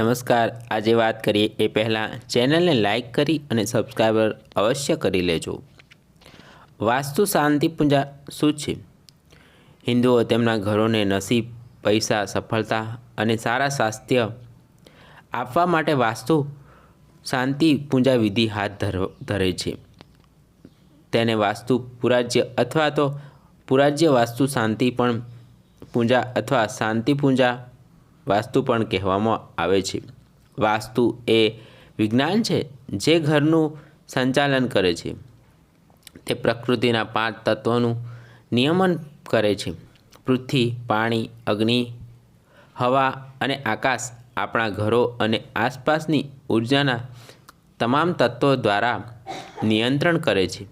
નમસ્કાર. આજે વાત કરીએ એ પહેલાં ચેનલને લાઇક કરી અને સબસ્ક્રાઈબર અવશ્ય કરી લેજો. વાસ્તુ શાંતિ પૂજા શું છે? હિન્દુઓ તેમના ઘરોને નસીબ, પૈસા, સફળતા અને સારા સ્વાસ્થ્ય આપવા માટે વાસ્તુ શાંતિ પૂજા વિધિ હાથ ધર છે. તેને વાસ્તુ પુરાજ્ય અથવા તો પુરાજ્ય વાસ્તુ શાંતિ પણ પૂજા અથવા શાંતિ પૂજા વાસ્તુ પણ કહેવામાં આવે છે. વાસ્તુ એ વિજ્ઞાન છે જે ઘરનું સંચાલન કરે છે. તે પ્રકૃતિના પાંચ તત્વોનું નિયમન કરે છે. પૃથ્વી, પાણી, અગ્નિ, હવા અને આકાશ આપણા ઘરો અને આસપાસની ઉર્જાના તમામ તત્વો દ્વારા નિયંત્રણ કરે છે.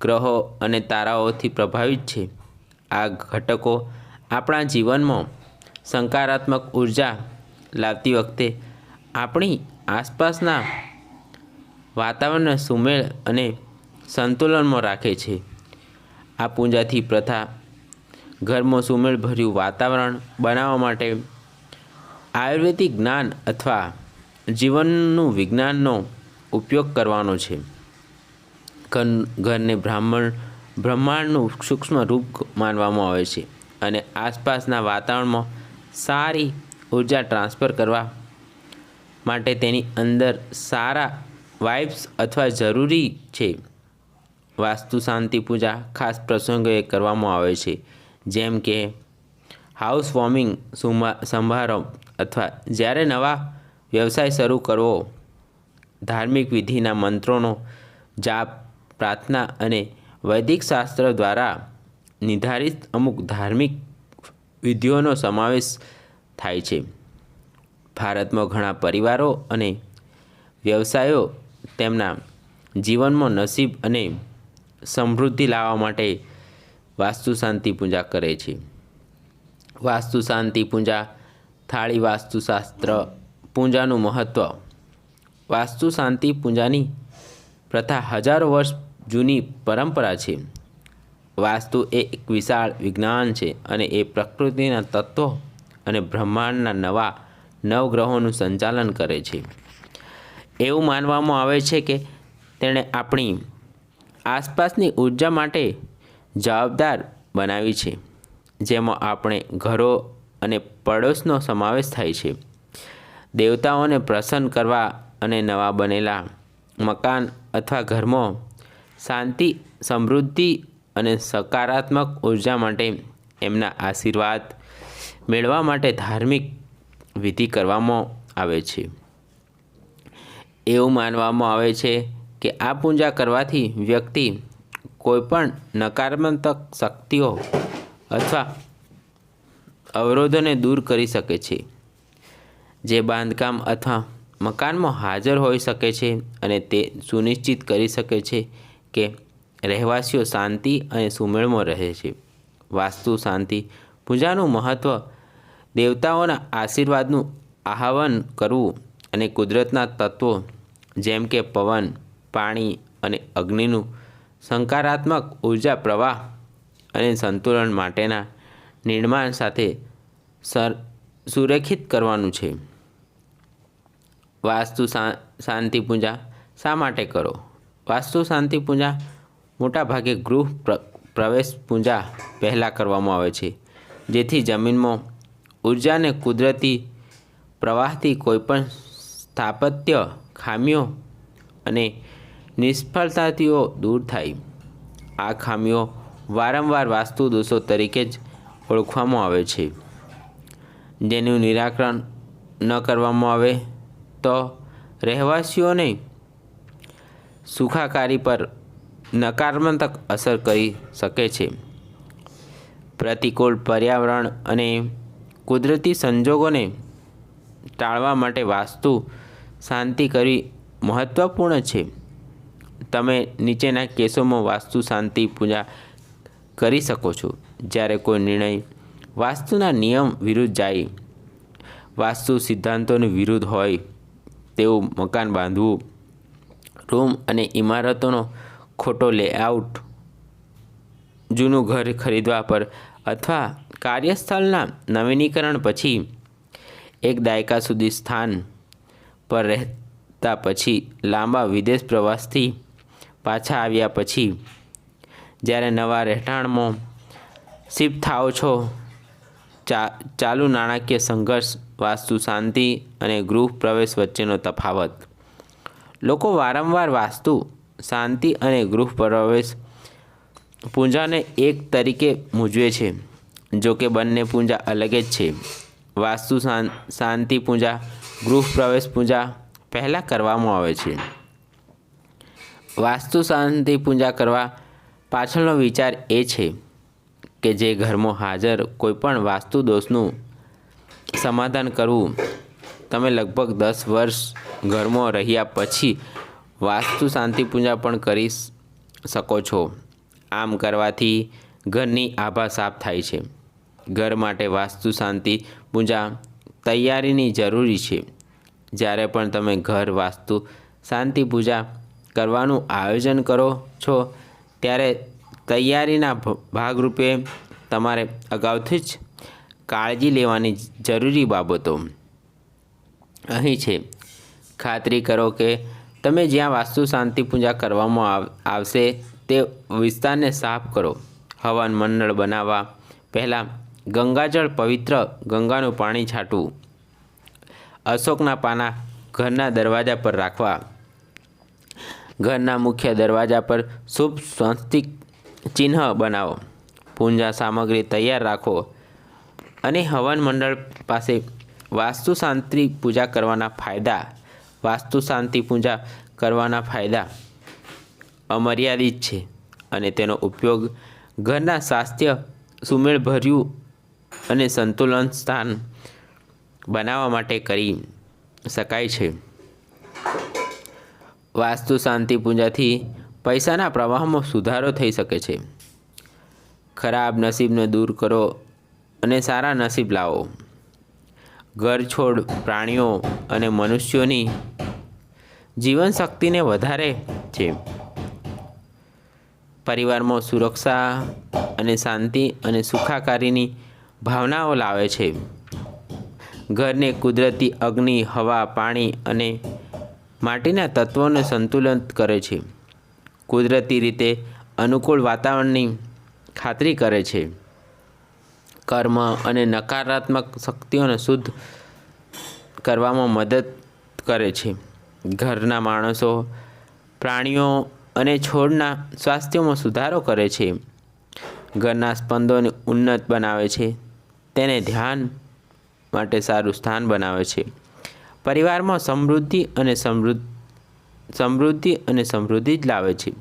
ગ્રહો અને તારાઓથી પ્રભાવિત છે. આ ઘટકો આપણા જીવનમાં સકારાત્મક ઊર્જા લાવતી વખતે આપણી આસપાસના વાતાવરણને સુમેળ અને સંતુલનમાં રાખે છે. આ પૂજાથી પ્રથા ઘરમાં સુમેળભર્યું વાતાવરણ બનાવવા માટે આયુર્વેદિક જ્ઞાન અથવા જીવનનું વિજ્ઞાનનો ઉપયોગ કરવાનો છે. ઘર ઘરને બ્રાહ્મણ, બ્રહ્માંડનું સૂક્ષ્મ રૂપ માનવામાં આવે છે અને આસપાસના વાતાવરણમાં સારી ઊર્જા ટ્રાન્સફર કરવા માટે તેની અંદર સારા વાઇબ્સ અથવા જરૂરી છે. વાસ્તુ શાંતિ પૂજા ખાસ પ્રસંગોએ કરવામાં આવે છે, જેમ કે હાઉસ વોર્મિંગ સમારંભ અથવા જ્યારે નવા વ્યવસાય શરૂ કરવો, ધાર્મિક વિધિના મંત્રોનો જાપ, પ્રાર્થના અને વૈદિક શાસ્ત્ર દ્વારા નિર્ધારિત અમુક ધાર્મિક વિધિઓનો સમાવેશ થાય છે. ભારતમાં ઘણા પરિવારો અને વ્યવસાયો તેમના જીવનમાં નસીબ અને સમૃદ્ધિ લાવવા માટે વાસ્તુ શાંતિ પૂજા કરે છે. વાસ્તુ શાંતિ પૂજા, થાળી વાસ્તુશાસ્ત્ર પૂજાનું મહત્ત્વ વાસ્તુ શાંતિ પૂજાની પ્રથા હજારો વર્ષ જૂની પરંપરા છે. વાસ્તુ એ એક વિશાળ વિજ્ઞાન છે અને એ પ્રકૃતિના તત્વો અને બ્રહ્માંડના નવા નવગ્રહોનું સંચાલન કરે છે. એવું માનવામાં આવે છે કે તેણે આપણી આસપાસની ઊર્જા માટે જવાબદાર બનાવી છે, જેમાં આપણે ઘરો અને પડોશનો સમાવેશ થાય છે. દેવતાઓને પ્રસન્ન કરવા અને નવા બનેલા મકાન અથવા ઘરમાં શાંતિ, સમૃદ્ધિ અને સકારાત્મક ઊર્જા માટે એમના આશીર્વાદ મેળવવા માટે ધાર્મિક વિધિ કરવામાં આવે છે. એવું માનવામાં આવે છે કે આ પૂજા કરવાથી વ્યક્તિ કોઈપણ નકારાત્મક શક્તિઓ અથવા અવરોધોને દૂર કરી શકે છે. જે બાંધકામ અથવા મકાનમાં હાજર હોઈ શકે છે અને તે સુનિશ્ચિત કરી શકે છે કે રહેવાસીઓ શાંતિ અને સુમેળમાં રહે છે. વાસ્તુ શાંતિ. પૂજાનું મહત્ત્વ દેવતાઓના આશીર્વાદનું આહવાન કરવું અને કુદરતના તત્વો જેમ કે પવન, પાણી અને અગ્નિનું સંકારાત્મક ઊર્જા પ્રવાહ અને સંતુલન માટેના નિર્માણ સાથે સર સુરક્ષિત કરવાનું છે. વાસ્તુ શાંતિ પૂજા શા માટે કરો? વાસ્તુ શાંતિ પૂજા મોટાભાગે ગૃહ પ્રવેશ પૂજા પહેલાં કરવામાં આવે છે. જેથી જમીનમાં ઊર્જાને કુદરતી પ્રવાહથી કોઈપણ સ્થાપત્ય, ખામીઓ અને નિષ્ફળતાથીઓ દૂર થાય. આ ખામીઓ વારંવાર વાસ્તુ દોષો તરીકે જ ઓળખવામાં આવે છે. જેનું નિરાકરણ ન કરવામાં આવે તો રહેવાસીઓને સુખાકારી પર નકારાત્મક અસર કરી શકે છે. પ્રતિકૂળ પર્યાવરણ અને કુદરતી સંજોગોને ટાળવા માટે વાસ્તુ શાંતિ કરવી મહત્ત્વપૂર્ણ છે. તમે નીચેના કેસોમાં વાસ્તુ શાંતિ પૂજા કરી શકો છો. જ્યારે કોઈ નિર્ણય વાસ્તુના નિયમ વિરુદ્ધ જાય, વાસ્તુ સિદ્ધાંતોની વિરુદ્ધ હોય, તેવું મકાન બાંધવું, રૂમ અને ઇમારતોનો ખોટો લેઆઉટ જૂનું ઘર ખરીદવા પર અથવા કાર્યસ્થળના નવીનીકરણ પછી એક દાયકા સુધી સ્થાન પર રહેતા પછી લાંબા વિદેશ પ્રવાસથી પાછા આવ્યા પછી જ્યારે નવા રહેઠાણમાં શિફ્ટ થાઓ છો, ચા, ચાલુ નાણાકીય સંઘર્ષ, વાસ્તુ શાંતિ અને ગૃહ પ્રવેશ વચ્ચેનો તફાવત. લોકો વારંવાર વાસ્તુ શાંતિ અને ગૃહ પ્રવેશ પૂંજાને એક તરીકે મૂજવે છે, જો કે બંને પૂંજા અલગ જ છે. વાસ્તુ શાંતિ પૂજા, ગૃહ પ્રવેશ પૂંજા પહેલાં કરવામાં આવે છે. વાસ્તુ શાંતિ પૂંજા કરવા પાછળનો વિચાર એ છે કે જે ઘરમાં હાજર કોઈપણ વાસ્તુ દોષનું સમાધાન કરવું. તમે લગભગ દસ વર્ષ ઘરમાં રહ્યા પછી વાસ્તુ શાંતિ પૂજા પણ કરી શકો છો. આમ કરવાથી ઘરની આભા સાફ થાય છે. ઘર માટે વાસ્તુ શાંતિ પૂજા તૈયારીની જરૂરી છે. જ્યારે પણ તમે ઘર વાસ્તુ શાંતિ પૂજા કરવાનું આયોજન કરો છો, ત્યારે તૈયારીના ભાગરૂપે તમારે અગાઉથી જ કાળજી લેવાની જરૂરી બાબતો અહીં છે. ખાતરી કરો કે તમે જ્યાં વાસ્તુ શાંતિ પૂજા કરવામાં આવશે, તે વિસ્તારને સાફ કરો. હવન મંડળ બનાવવા. પહેલાં ગંગાજળ પવિત્ર ગંગાનું પાણી છાંટવું. અશોકના પાના ઘરના દરવાજા પર રાખવા. ઘરના મુખ્ય દરવાજા પર શુભ સ્વસ્તિક ચિહ્ન બનાવો. પૂજા સામગ્રી તૈયાર રાખો. અને હવન મંડળ પાસે વાસ્તુ શાંતિ પૂજા કરવાના ફાયદા વાસ્તુ શાંતિ પૂજા કરવાના ફાયદા અમર્યાદિત છે અને તેનો ઉપયોગ ઘરના સ્વાસ્થ્ય સુમેળભર્યું અને સંતુલન સ્થાન બનાવવા માટે કરી શકાય છે. વાસ્તુ શાંતિ પૂજાથી પૈસાના પ્રવાહમાં સુધારો થઈ શકે છે. ખરાબ નસીબને દૂર કરો અને સારા નસીબ લાવો. ઘર છોડ પ્રાણીઓ અને મનુષ્યોની જીવનશક્તિને વધારે છે. પરિવારમાં સુરક્ષા અને શાંતિ અને સુખાકારીની ભાવનાઓ લાવે છે. ઘરને કુદરતી અગ્નિ, હવા, પાણી અને માટીના તત્વોને સંતુલન કરે છે. કુદરતી રીતે અનુકૂળ વાતાવરણની ખાતરી કરે છે. કર્મ અને નકારાત્મક શક્તિઓને શુદ્ધ કરવામાં મદદ કરે છે. ઘરના માણસો, પ્રાણીઓ અને છોડના સ્વાસ્થ્યમાં સુધારો કરે છે. ઘરના સ્પંદોને ઉન્નત બનાવે છે. તેને ધ્યાન માટે સારું સ્થાન બનાવે છે. પરિવારમાં સમૃદ્ધિ અને સમૃદ્ધ, સમૃદ્ધિ અને સમૃદ્ધિ જ લાવે છે.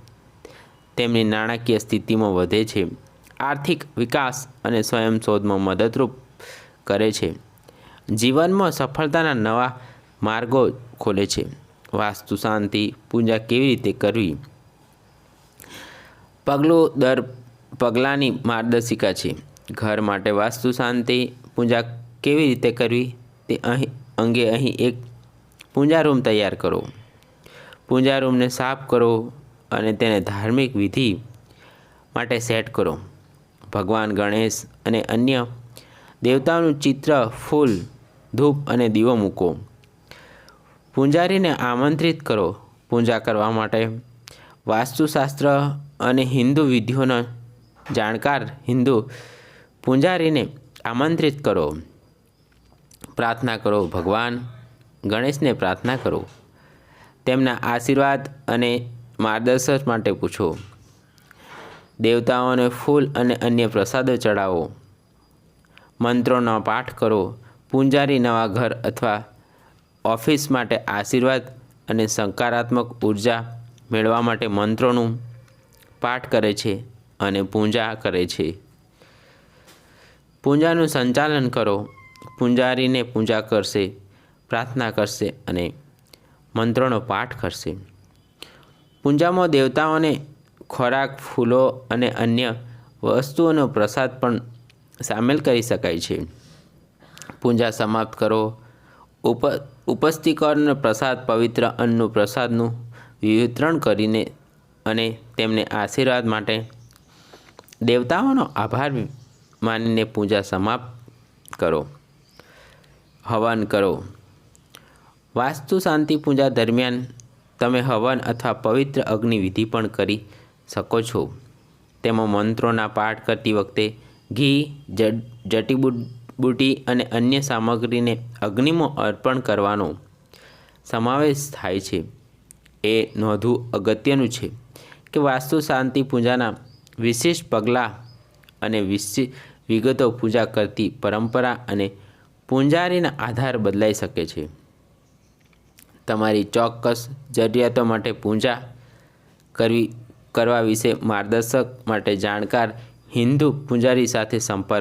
તેમની નાણાકીય સ્થિતિમાં વધે છે. આર્થિક વિકાસ અને સ્વયં શોધમાં મદદરૂપ કરે છે. જીવનમાં સફળતાના નવા માર્ગો ખોલે છે. વાસ્તુ શાંતિ, પૂજા કેવી રીતે કરવી? પગલું દર પગલાંની માર્ગદર્શિકા છે. ઘર માટે વાસ્તુ શાંતિ, પૂજા કેવી રીતે કરવી? તે અહીં, અંગે અહીં એક પૂજા રૂમ તૈયાર કરો. પૂજા રૂમને સાફ કરો અને તેને ધાર્મિક વિધિ માટે સેટ કરો. ભગવાન ગણેશ અને અન્ય દેવતાઓનું ચિત્ર, ફૂલ, ધૂપ અને દીવો મૂકો. પૂજારીને આમંત્રિત કરો પૂજા કરવા માટે. વાસ્તુશાસ્ત્ર અને હિન્દુ વિધિઓનો જાણકાર હિન્દુ પૂજારીને આમંત્રિત કરો. પ્રાર્થના કરો, ભગવાન ગણેશને પ્રાર્થના કરો. તેમના આશીર્વાદ અને માર્ગદર્શન માટે પૂછો. દેવતાઓને ફૂલ અને અન્ય પ્રસાદો ચડાવો. મંત્રોનો પાઠ કરો. પૂજારી નવા ઘર અથવા ઓફિસ માટે આશીર્વાદ અને સકારાત્મક ઊર્જા મેળવવા માટે મંત્રોનું પાઠ કરે છે અને પૂજા કરે છે. પૂજાનું સંચાલન કરો. પૂજારીને પૂજા કરશે, પ્રાર્થના કરશે અને મંત્રોનો પાઠ કરશે. પૂજામાં દેવતાઓને ખોરાક, ફૂલો અને અન્ય વસ્તુઓનો પ્રસાદ પણ સામેલ કરી શકાય છે. પૂજા સમાપ્ત કરો. ઉપ ઉપસ્થિતોને પ્રસાદ પવિત્ર અન્નનું પ્રસાદનું વિતરણ કરીને અને તેમને આશીર્વાદ માટે દેવતાઓનો આભાર માનીને પૂજા સમાપ્ત કરો. હવન કરો. વાસ્તુ શાંતિ પૂજા દરમિયાન તમે હવન અથવા પવિત્ર અગ્નિ વિધિ પણ કરી શકો છો. તેમાં મંત્રોના પાઠ કરતી વખતે ઘી જટીબુ જડીબુટી અને અન્ય સામગ્રીને અગ્નિમાં અર્પણ કરવાનો સમાવેશ થાય છે. એ નોંધવું અગત્યનું છે કે વાસ્તુ શાંતિ પૂજાના વિશેષ પગલાં અને વિગતો પૂજા કરતી પરંપરા અને પૂંજારીના આધાર બદલાઈ શકે છે. તમારી ચોક્કસ જરૂરિયાતો માટે પૂજા કરવી કરવા વિશે માર્ગદર્શક માટે જાણકાર હિન્દુ પૂજારી સાથે સંપર્ક